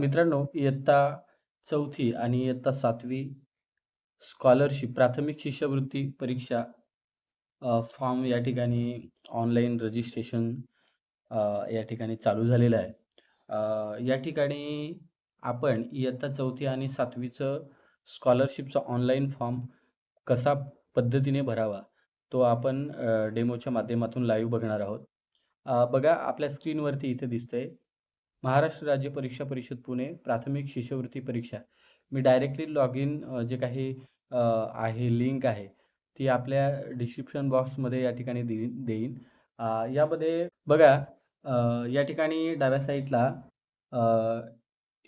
मित्रांनो इयत्ता चौथी आणि इयत्ता सातवी स्कॉलरशिप प्राथमिक शिष्यवृत्ती परीक्षा फॉर्म या ठिकाणी ऑनलाईन रजिस्ट्रेशन या ठिकाणी चालू झालेलं आहे. या ठिकाणी आपण इयत्ता चौथी आणि सातवीचं स्कॉलरशिपचा ऑनलाईन फॉर्म कसा पद्धतीने भरावा, तो आपण डेमोच्या माध्यमातून लाईव्ह बघणार आहोत. बघा आपल्या स्क्रीनवरती इथे दिसतंय महाराष्ट्र राज्य परीक्षा परिषद पुणे प्राथमिक शिष्यवृत्ती परीक्षा. मी डायरेक्टली लॉग इन जे काही आहे लिंक आहे, ती आपल्या डिस्क्रिप्शन बॉक्समध्ये या ठिकाणी देईन देईन. यामध्ये बघा या ठिकाणी डाव्या साईडला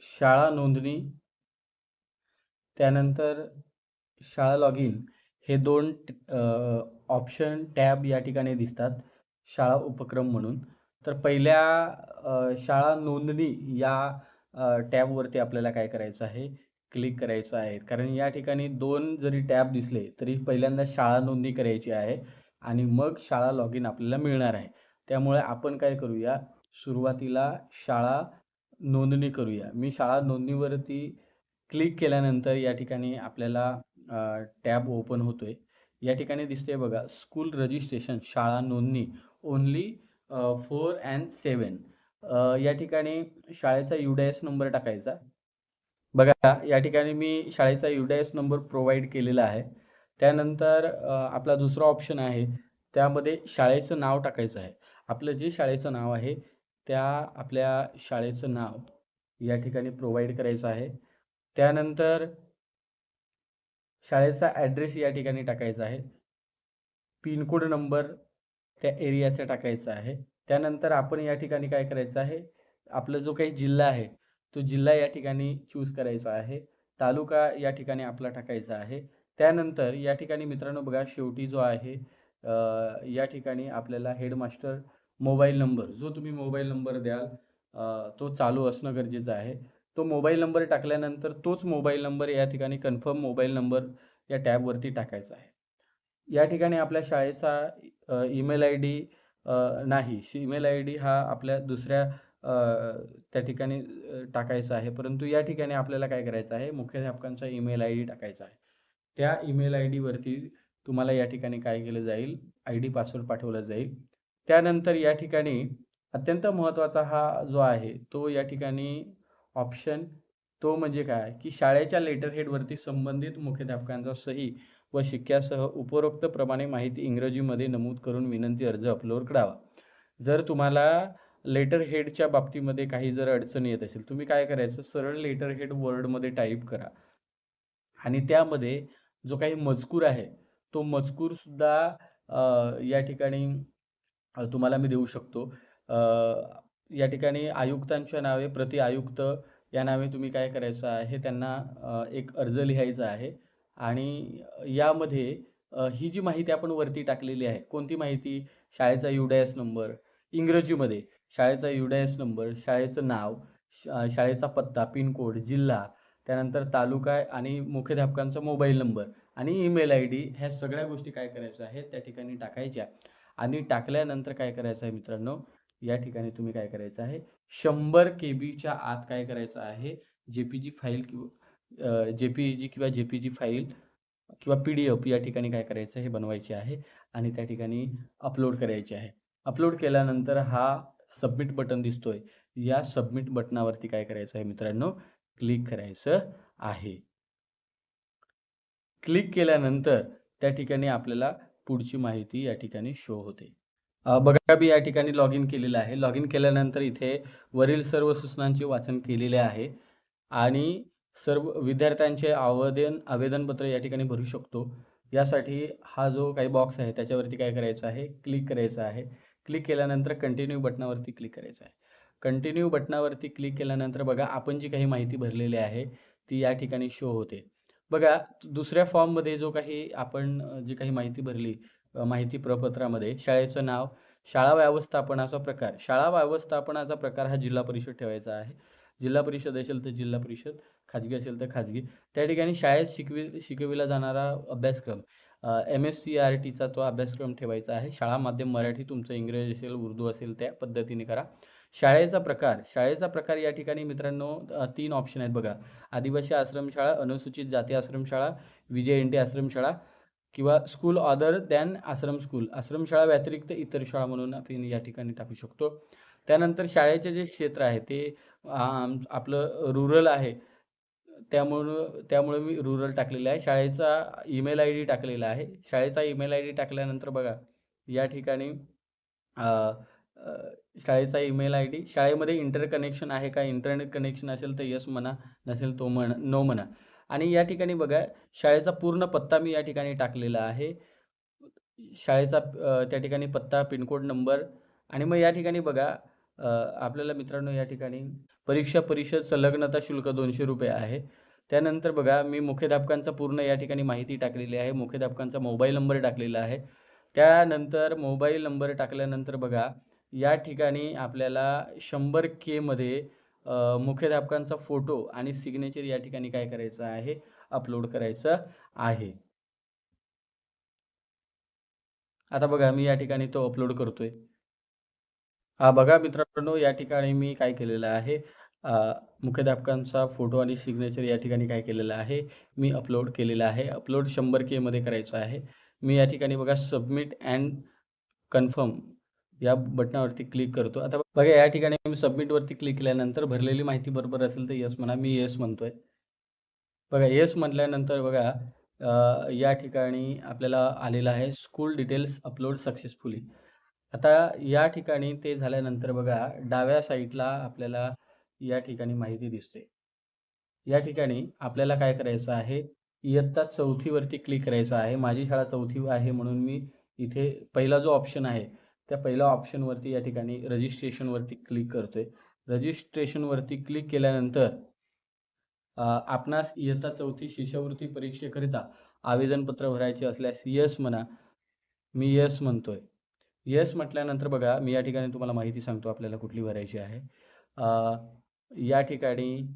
शाळा नोंदणी त्यानंतर शाळा लॉग इन हे दोन ऑप्शन टॅब या ठिकाणी दिसतात, शाळा उपक्रम म्हणून. तर पहिल्या शाळा नोंदणी या टॅबवरती आपल्याला काय करायचं आहे, क्लिक करायचं आहे. कारण या ठिकाणी दोन जरी टॅब दिसले, तरी पहिल्यांदा शाळा नोंदणी करायची आहे आणि मग शाळा लॉग इन आपल्याला मिळणार आहे. त्यामुळे आपण काय करूया, सुरुवातीला शाळा नोंदणी करूया. मी शाळा नोंदणीवरती क्लिक केल्यानंतर या ठिकाणी आपल्याला टॅब ओपन होतोय. या ठिकाणी दिसते बघा स्कूल रजिस्ट्रेशन शाळा नोंदणी ओन्ली फोर अँड सेवन या ठिकाणी शाळेचा यू-डी-आय-एस नंबर टाकायचा. बघा या ठिकाणी मी शाळेचा यू-डी-आय-एस नंबर प्रोव्हाइड केलेला आहे. त्यानंतर आपला दुसरा ऑप्शन आहे, त्यामध्ये शाळेचं नाव टाकायचं आहे. आपलं जे शाळेचं नाव आहे, त्या आपल्या शाळेचं नाव या ठिकाणी प्रोव्हाइड करायचं आहे. त्यानंतर शाळेचा ॲड्रेस या ठिकाणी टाकायचा आहे. पिनकोड नंबर त्या एरियाचं टाकायचं आहे. त्यानंतर आपण या ठिकाणी काय करायचं आहे, आपला जो काही जिल्हा आहे, तो जिल्हा या ठिकाणी चूज करायचा आहे. तालुका या ठिकाणी आपला टाकायचा आहे. त्यानंतर या ठिकाणी मित्रांनो बघा शेवटी जो आहे या ठिकाणी आपल्याला हेडमास्टर मोबाईल नंबर जो तुम्ही मोबाईल नंबर द्याल तो चालू असणं गरजेचं आहे. तो मोबाईल नंबर टाकल्यानंतर तोच मोबाईल नंबर या ठिकाणी कन्फर्म मोबाईल नंबर या टॅबवरती टाकायचा आहे. या ठिकाणी आपल्या शाळेचा ईमेल आय डी नाही, ईमेल आय डी हा आपल्या दुसऱ्या त्या ठिकाणी टाकायचा आहे. परंतु या ठिकाणी आपल्याला काय करायचं आहे, मुख्याध्यापकांचा ईमेल आय डी टाकायचा आहे. त्या ईमेल आय डीवरती तुम्हाला या ठिकाणी काय केलं जाईल, आय डी पासवर्ड पाठवला जाईल. त्यानंतर या ठिकाणी अत्यंत महत्त्वाचा हा जो आहे, तो या ठिकाणी ऑप्शन तो म्हणजे काय, की शाळेच्या लेटर हेडवरती संबंधित मुख्याध्यापकांचा सही व शिक्क्यासह उपरोक्तप्रमाणे माहिती इंग्रजीमध्ये नमूद करून विनंती अर्ज अपलोड करावा. जर तुम्हाला लेटर हेडच्या बाबतीमध्ये काही जर अडचणी येत असेल, तुम्ही काय करायचं, सरळ लेटर हेड वर्डमध्ये टाईप करा आणि त्यामध्ये जो काही मजकूर आहे, तो मजकूरसुद्धा या ठिकाणी तुम्हाला मी देऊ शकतो. या ठिकाणी आयुक्तांच्या नावे प्रति आयुक्त या नावे तुम्ही काय करायचं आहे, त्यांना एक अर्ज लिहायचा आहे आणि यामध्ये ही जी माहिती आपण वरती टाकलेली आहे, कोणती माहिती? शाळेचा यू डाय एस नंबर, इंग्रजीमध्ये शाळेचा यू डाय एस नंबर, शाळेचं नाव, शा शाळेचा पत्ता, पिनकोड, जिल्हा, त्यानंतर तालुका आणि मुख्याध्यापकांचा मोबाईल नंबर आणि ईमेल आय डी ह्या सगळ्या गोष्टी काय करायच्या आहेत, त्या ठिकाणी टाकायच्या. आणि टाकल्यानंतर काय करायचं आहे मित्रांनो, या ठिकाणी तुम्ही काय करायचं आहे, शंभर के बीच्या आत काय करायचं आहे, जे-पी-जी फाईल किंवा जे-पी-ई-जी किंवा जे-पी-जी फाईल किंवा पी-डी-एफ या ठिकाणी काय करायचं हे बनवायचे आहे आणि त्या ठिकाणी अपलोड करायची आहे. अपलोड केल्यानंतर हा सबमिट बटन दिसतोय. या सबमिट बटनावरती काय करायचं आहे मित्रांनो, क्लिक करायचं आहे. क्लिक केल्यानंतर त्या ठिकाणी आपल्याला पुढची माहिती या ठिकाणी शो होते. बघा मी या ठिकाणी लॉग इन केलेलं आहे. लॉग इन केल्यानंतर इथे वरील सर्व सूचनांचे वाचन केलेले आहे आणि सर्व विद्यार्थ्यांचे आवेदन आवेदनपत्र या ठिकाणी भरू शकतो. यासाठी हा जो काही बॉक्स आहे, त्याच्यावरती काय करायचं आहे, क्लिक करायचं आहे. क्लिक केल्यानंतर कंटिन्यू बटनावरती क्लिक करायचं आहे. कंटिन्यू बटनावरती क्लिक केल्यानंतर बघा आपण जी काही माहिती भरलेली आहे, ती या ठिकाणी शो होते. बघा दुसऱ्या फॉर्ममध्ये जो काही आपण जी काही माहिती भरली माहिती प्रपत्रामध्ये शाळेचं नाव, शाळा व्यवस्थापनाचा प्रकार. शाळा व्यवस्थापनाचा प्रकार हा जिल्हा परिषद ठेवायचा आहे. जिल्हा परिषद असेल तर जिल्हा परिषद, खाजगी असेल तर खाजगी. त्या ठिकाणी शाळेत शिकवी शिकविला जाणारा अभ्यासक्रम एम-एस-सी-आर-टीचा तो अभ्यासक्रम ठेवायचा आहे. शाळा माध्यम मराठी, तुमचं इंग्रजी असेल, उर्दू असेल त्या पद्धतीने करा. शाळेचा प्रकार शाळेचा प्रकार या ठिकाणी मित्रांनो तीन ऑप्शन आहेत बघा आदिवासी आश्रमशाळा अनुसूचित जाती आश्रमशाळा विजय एन टी आश्रमशाळा किंवा school other than ashram school आश्रमशाळा व्यतिरिक्त इतर शाळा म्हणून आपण या ठिकाणी टाकू शकतो त्यानंतर शाळेचे जे क्षेत्र आहे ते आम- आपलं रुरल आहे. त्यामुळं त्यामुळे मी रुरल टाकलेलं आहे. शाळेचा ईमेल आय डी टाकलेला आहे. शाळेचा ईमेल आय डी टाकल्यानंतर बघा या ठिकाणी शाळेचा ईमेल आय डी शाळेमध्ये इंटर कनेक्शन आहे का? इंटरनेट कनेक्शन असेल तर यस म्हणा नसेल तो म्हण नो म्हणा. आणि या ठिकाणी बघा शाळेचा पूर्ण पत्ता मी या ठिकाणी टाकलेला आहे. शाळेचा त्या ठिकाणी पत्ता पिनकोड नंबर. आणि मग या ठिकाणी बघा आपल्याला मित्रांनो या ठिकाणी परीक्षा परिषद संलग्नता शुल्क दोनशे रुपये आहे. त्यानंतर बघा मी मुख्याध्यापकांचा पूर्ण या ठिकाणी माहिती टाकलेली आहे. मुख्याध्यापकांचा मोबाईल नंबर टाकलेला आहे. त्यानंतर मोबाईल नंबर टाकल्यानंतर बघा या ठिकाणी आपल्याला शंभर केमध्ये मुख्याध्यापकांचा फोटो आणि सिग्नेचर या ठिकाणी काय करायचं आहे? अपलोड करायचं आहे. आता बघा मी या ठिकाणी तो अपलोड करतोय. हा बघा मित्रांनो या ठिकाणी मी काय केलेलं आहे अ, मुख्याध्यापकांचा फोटो आणि सिग्नेचर या ठिकाणी काय केलेलं आहे मी अपलोड केलेलं आहे. अपलोड शंभर केमध्ये करायचं आहे. मी या ठिकाणी बघा सबमिट अँड कन्फर्म या बटनावरती क्लिक करतो. आता बघा या ठिकाणी मी सबमिटवरती क्लिक केल्यानंतर भरलेली माहिती बरोबर असेल तर येस म्हणा मी येस म्हणतोय. बघा येस म्हटल्यानंतर बघा अ, या ठिकाणी आपल्याला आलेलं आहे स्कूल डिटेल्स अपलोड सक्सेसफुली आता या ठिकाणी ते झाल्यानंतर बघा डाव्या साईडला आपल्याला या ठिकाणी माहिती दिसते. या ठिकाणी आपल्याला काय करायचं आहे? इयत्ता चौथीवरती क्लिक करायचं आहे. माझी शाळा चौथी आहे म्हणून मी इथे पहिला जो ऑप्शन आहे त्या पहिल्या ऑप्शनवरती या ठिकाणी रजिस्ट्रेशनवरती क्लिक करतोय. रजिस्ट्रेशनवरती क्लिक केल्यानंतर आपणास इयत्ता चौथी शिष्यवृत्ती परीक्षेकरिता आवेदनपत्र भरायचे असल्यास यस म्हणा मी यस म्हणतोय. यस म्हटल्यानंतर बघा मी या ठिकाणी तुम्हाला माहिती सांगतो आपल्याला कुठली भरायची आहे. या ठिकाणी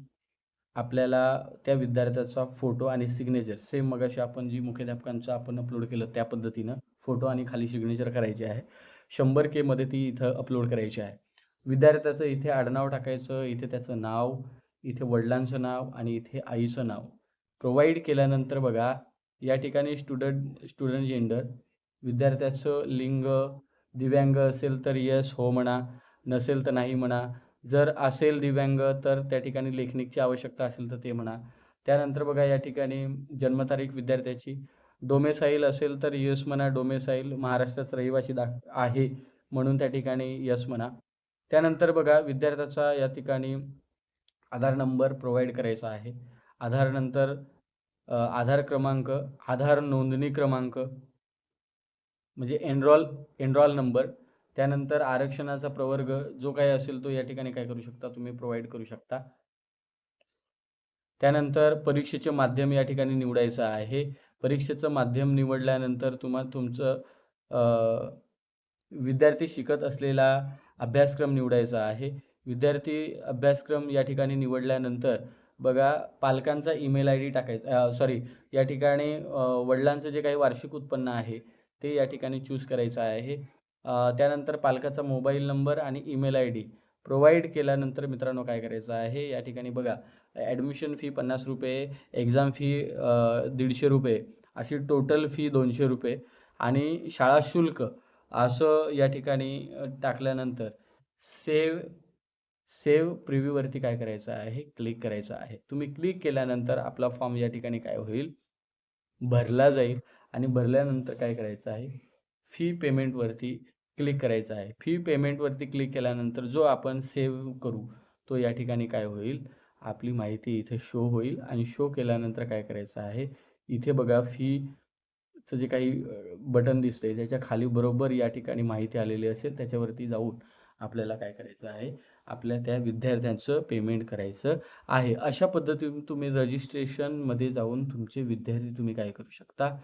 आपल्याला त्या विद्यार्थ्याचा फोटो आणि सिग्नेचर सेम मगाशी आपण जी मुख्याध्यापकांचं आपण अपलोड केलं त्या पद्धतीनं फोटो आणि खाली सिग्नेचर करायची आहे. शंभर केमध्ये ती इथं अपलोड करायची आहे. विद्यार्थ्याचं इथे आडनाव टाकायचं इथे त्याचं नाव इथे वडिलांचं नाव आणि इथे आईचं नाव. प्रोव्हाइड केल्यानंतर बघा या ठिकाणी स्टुडंट स्टुडंट जेंडर विद्यार्थ्याचं लिंग दिव्यांग असेल तर यस हो म्हणा नसेल तर नाही म्हणा. जर असेल दिव्यांग तर त्या ठिकाणी लेखनिकची आवश्यकता असेल तर ते म्हणा. त्यानंतर बघा या ठिकाणी जन्मतारीख विद्यार्थ्याची. डोमेसाईल असेल तर यस म्हणा डोमेसाईल महाराष्ट्रात रहिवासी दाख आहे म्हणून त्या ठिकाणी यस म्हणा. त्यानंतर बघा विद्यार्थ्याचा या ठिकाणी आधार नंबर प्रोव्हाइड करायचा आहे. आधार नंतर आधार क्रमांक आधार नोंदणी क्रमांक म्हणजे एनरॉल एनरॉल नंबर त्यानंतर आरक्षणाचा प्रवर्ग जो काही असेल तो या ठिकाणी काय करू शकता? तुम्ही प्रोव्हाइड करू शकता. त्यानंतर परीक्षेचे माध्यम या ठिकाणी निवडायचं आहे. परीक्षेचं माध्यम निवडल्यानंतर तुम्हा तुमचं विद्यार्थी शिकत असलेला अभ्यासक्रम निवडायचा आहे. विद्यार्थी अभ्यासक्रम या ठिकाणी निवडल्यानंतर बघा पालकांचा ईमेल आय डी टाकायचा सॉरी या ठिकाणी वडिलांचं जे काही वार्षिक उत्पन्न आहे ते या ठिकाणी चूज करायचं आहे. त्यानंतर पालकाचा मोबाईल नंबर आणि ईमेल आय डी प्रोव्हाइड केल्यानंतर मित्रांनो काय करायचं आहे? या ठिकाणी बघा ॲडमिशन फी पन्नास रुपये एक्झाम फी दीडशे रुपये अशी टोटल फी दोनशे रुपये आणि शाळा शुल्क असं या ठिकाणी टाकल्यानंतर सेव सेव्ह प्रिव्ह्यूवरती काय करायचं आहे? क्लिक करायचं आहे. तुम्ही क्लिक केल्यानंतर आपला फॉर्म या ठिकाणी काय होईल? भरला जाईल. आणि भरल्यानंतर काय करायचं आहे? फी पेमेंटवरती क्लिक करायचं आहे. फी पेमेंटवरती क्लिक केल्यानंतर जो आपण सेव्ह करू तो या ठिकाणी काय होईल? आपली माहिती इथे शो होईल आणि शो केल्यानंतर काय करायचं आहे? इथे बघा फीचं जे काही बटन दिसतंय त्याच्याखाली बरोबर या ठिकाणी माहिती आलेली असेल त्याच्यावरती जाऊन आपल्याला काय करायचं आहे? आपल्या त्या विद्यार्थ्यांचं पेमेंट करायचं आहे. अशा पद्धतीने तुम्ही रजिस्ट्रेशनमध्ये जाऊन तुमचे विद्यार्थी तुम्ही काय करू शकता?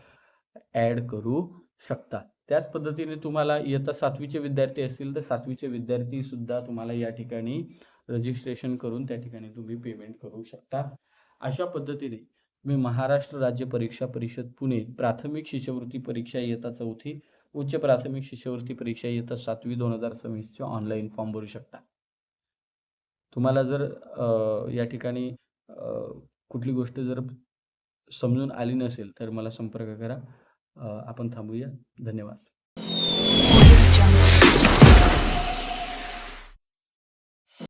ॲड करू शकता. त्याच पद्धतीने तुम्हाला इयत्ता सातवीचे विद्यार्थी असतील तर सातवीचे विद्यार्थी सुद्धा तुम्हाला या ठिकाणी रजिस्ट्रेशन करून त्या ठिकाणी तुम्ही पेमेंट करू शकता. अशा पद्धतीने मी महाराष्ट्र राज्य परीक्षा परिषद पुणे प्राथमिक शिष्यवृत्ती परीक्षा इयत्ता चौथी उच्च प्राथमिक शिष्यवृत्ती परीक्षा इयत्ता सातवी दोन हजार सव्वीसचे ऑनलाईन फॉर्म भरू शकता. तुम्हाला जर या ठिकाणी कुठली गोष्ट जर समजून आली नसेल तर मला संपर्क करा. आपण थांबूया. धन्यवाद.